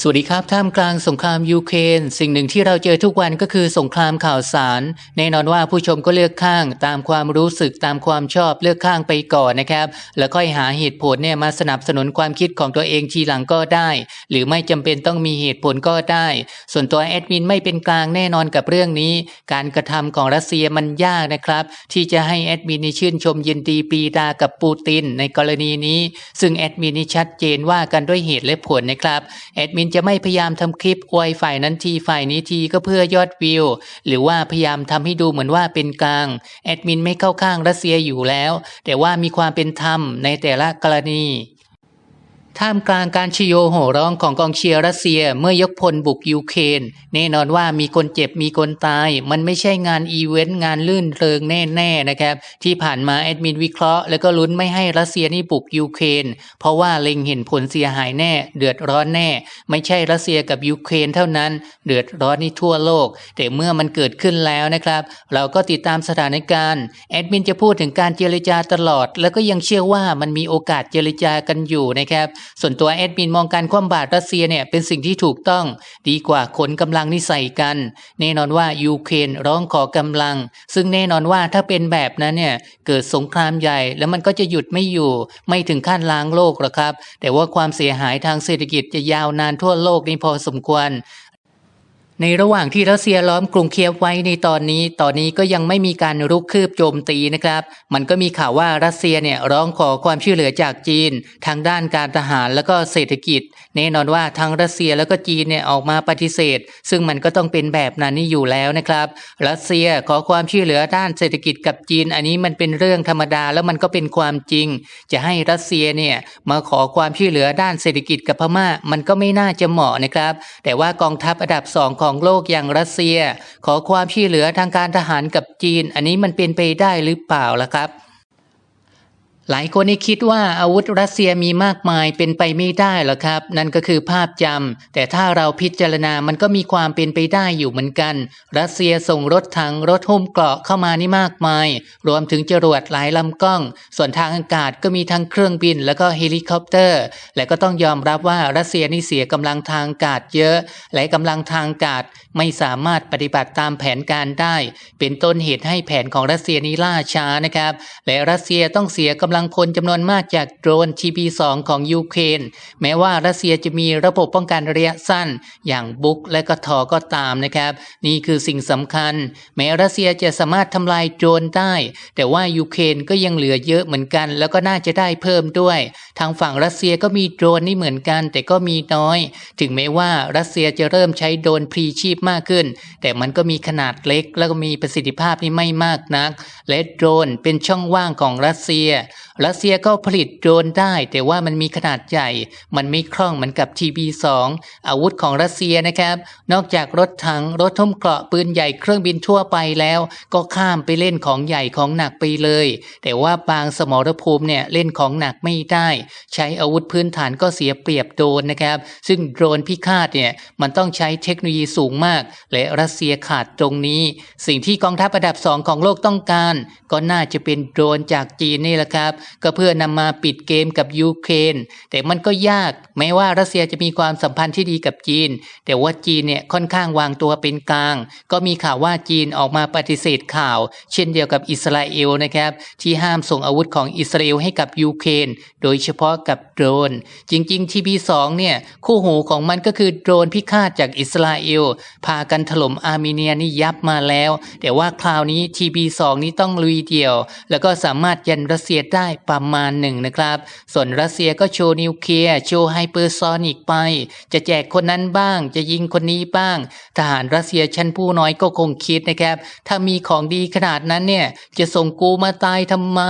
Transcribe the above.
สวัสดีครับ ท่ามกลางสงครามยูเครนสิ่งหนึ่งที่เราเจอทุกวันก็คือสงครามข่าวสาร แน่นอนว่าผู้ชมก็เลือกข้าง ตามความรู้สึกตามความชอบเลือกข้างไปก่อนนะครับ แล้วค่อยหาเหตุผลเนี่ยมาสนับสนุนความคิดของตัวเองทีหลังก็ได้ หรือไม่จำเป็นต้องมีเหตุผลก็ได้ ส่วนตัวแอดมินไม่เป็นกลางแน่นอนกับเรื่องนี้ การกระทำของรัสเซียมันยากนะครับ ที่จะให้แอดมินนี่ชื่นชมยินดีปีดากับปูตินในกรณีนี้ ซึ่งแอดมินนี่ชัดเจนว่ากันด้วยเหตุและผลนะครับแอดมินจะไม่พยายามทำคลิปอวยฝ่ายนั้นทีฝ่ายนี้ทีก็เพื่อยอดวิว หรือว่าพยายามทำให้ดูเหมือนว่าเป็นกลาง แอดมินไม่เข้าข้างรัสเซียอยู่แล้ว แต่ว่ามีความเป็นธรรมในแต่ละกรณี ท่ามกลางการชโยโห่ร้องของกองเชียร์รัสเซียเมื่อยกพลบุกยูเครนแน่นอนว่ามีคนเจ็บมีคนตาย มันไม่ใช่งานอีเวนต์งานลื่นเริงแน่ๆนะครับ ที่ผ่านมาแอดมินวิเคราะห์แล้วก็ลุ้นไม่ให้รัสเซียนี่บุกยูเครนเพราะว่าเล็งเห็นผลเสียหายแน่ เดือดร้อนแน่ ไม่ใช่รัสเซียกับยูเครนเท่านั้น เดือดร้อนนี่ทั่วโลก แต่เมื่อมันเกิดขึ้นแล้วนะครับ เราก็ติดตามสถานการณ์แอดมินจะพูดถึงการเจรจาตลอด แล้วก็ยังเชื่อว่ามันมีโอกาสเจรจากันอยู่นะครับส่วนตัวแอดมินมองการคว่ำบาตรรัสเซียเนี่ยเป็นสิ่งที่ถูกต้อง ดีกว่าขนกำลังนิสัยกัน แน่นอนว่ายูเครนร้องขอกำลัง ซึ่งแน่นอนว่าถ้าเป็นแบบนั้นเนี่ยเกิดสงครามใหญ่แล้วมันก็จะหยุดไม่อยู่ ไม่ถึงขั้นล้างโลกหรอกครับ แต่ว่าความเสียหายทางเศรษฐกิจจะยาวนานทั่วโลกนี่พอสมควร ในระหว่างที่รัสเซียล้อมกรุงเคียฟไว้ในตอนนี้ ตอนนี้ก็ยังไม่มีการรุกคืบโจมตีนะครับ มันก็มีข่าวว่ารัสเซียเนี่ยร้องขอความช่วยเหลือจากจีน ทางด้านการทหารแล้วก็เศรษฐกิจ แน่นอนว่าทั้งรัสเซียแล้วก็จีนเนี่ยออกมาปฏิเสธ ซึ่งมันก็ต้องเป็นแบบนั้นนี่อยู่แล้วนะครับ รัสเซียขอความช่วยเหลือด้านเศรษฐกิจกับจีน อันนี้มันเป็นเรื่องธรรมดาแล้วมันก็เป็นความจริง จะให้รัสเซียเนี่ยมาขอความช่วยเหลือด้านเศรษฐกิจกับพม่า มันก็ไม่น่าจะเหมาะนะครับ แต่ว่ากองทัพอันดับสองของของโลกอย่างรัสเซีย ขอความช่วยเหลือทางการทหารกับจีน อันนี้มันเป็นไปได้หรือเปล่าล่ะครับ หลายคนนี่คิดว่าอาวุธรัสเซียมีมากมายเป็นไปไม่ได้หรอครับ นั่นก็คือภาพจำแต่ถ้าเราพิจารณามันก็มีความเป็นไปได้อยู่เหมือนกัน รัสเซียส่งรถถังรถหุ้มเกราะเข้ามานี่มากมาย รวมถึงจรวดหลายลำกล้อง ส่วนทางอากาศก็มีทั้งเครื่องบิน แล้วก็เฮลิคอปเตอร์ และก็ต้องยอมรับว่ารัสเซียนี่เสียกำลังทางอากาศเยอะ และกำลังทางอากาศไม่สามารถปฏิบัติตามแผนการได้ เป็นต้นเหตุให้แผนของรัสเซียนี้ล่าช้านะครับ และรัสเซียต้องเสียกำลังสังพลจำนวนมากจากโดรน TP2 ของยูเครนแม้ว่ารัสเซียจะมีระบบป้องกันระยะสั้น อย่างบุกและก็ทอก็ตามนะครับ นี่คือสิ่งสำคัญ แม้รัสเซียจะสามารถทำลายโดรนได้ แต่ว่ายูเครนก็ยังเหลือเยอะเหมือนกัน แล้วก็น่าจะได้เพิ่มด้วย ทางฝั่งรัสเซียก็มีโดรนนี่เหมือนกัน แต่ก็มีน้อย ถึงแม้ว่ารัสเซียจะเริ่มใช้โดรนพรีชีพมากขึ้น แต่มันก็มีขนาดเล็ก แล้วก็มีประสิทธิภาพที่ไม่มากนัก และโดรนเป็นช่องว่างของรัสเซีย รัสเซียก็ผลิตโดรนได้ แต่ว่ามันมีขนาดใหญ่ มันไม่คล่องเหมือนกับ TB2 อาวุธของรัสเซียนะครับ นอกจากรถถังรถทุ่มเกราะปืนใหญ่เครื่องบินทั่วไปแล้ว ก็ข้ามไปเล่นของใหญ่ของหนักไปเลย แต่ว่าบางสมรภูมิเนี่ยเล่นของหนักไม่ได้ใช้อาวุธพื้นฐานก็เสียเปรียบโดนนะครับ ซึ่งโดรนพิฆาตเนี่ยมันต้องใช้เทคโนโลยีสูงมาก และรัสเซียขาดตรงนี้ สิ่งที่กองทัพอันดับสองของโลกต้องการ ก็น่าจะเป็นโดรนจากจีนนี่แหละครับ ก็เพื่อนำมาปิดเกมกับยูเครนแต่มันก็ยากแม้ว่ารัสเซียจะมีความสัมพันธ์ที่ดีกับจีน แต่ว่าจีนเนี่ยค่อนข้างวางตัวเป็นกลาง ก็มีข่าวว่าจีนออกมาปฏิเสธข่าว เช่นเดียวกับอิสราเอลนะครับที่ห้ามส่งอาวุธของอิสราเอลให้กับยูเครนโดยเฉพาะกับโดรน จริงๆ TB2 เนี่ย คู่หูของมันก็คือโดรนพิฆาตจากอิสราเอล พากันถล่มอาร์เมเนียนี่ยับมาแล้ว แต่ว่าคราวนี้ TB2 นี้ต้องลุยเดี่ยว แล้วก็สามารถยันรัสเซียได้ประมาณหนึ่งนะครับ ส่วนรัสเซียก็โชว์นิวเคลียร์โชว์ไฮเปอร์ซอนิกไป จะแจกคนนั้นบ้าง จะยิงคนนี้บ้าง ทหารรัสเซียชั้นผู้น้อยก็คงคิดนะครับ ถ้ามีของดีขนาดนั้นเนี่ยจะส่งกูมาตายทำไม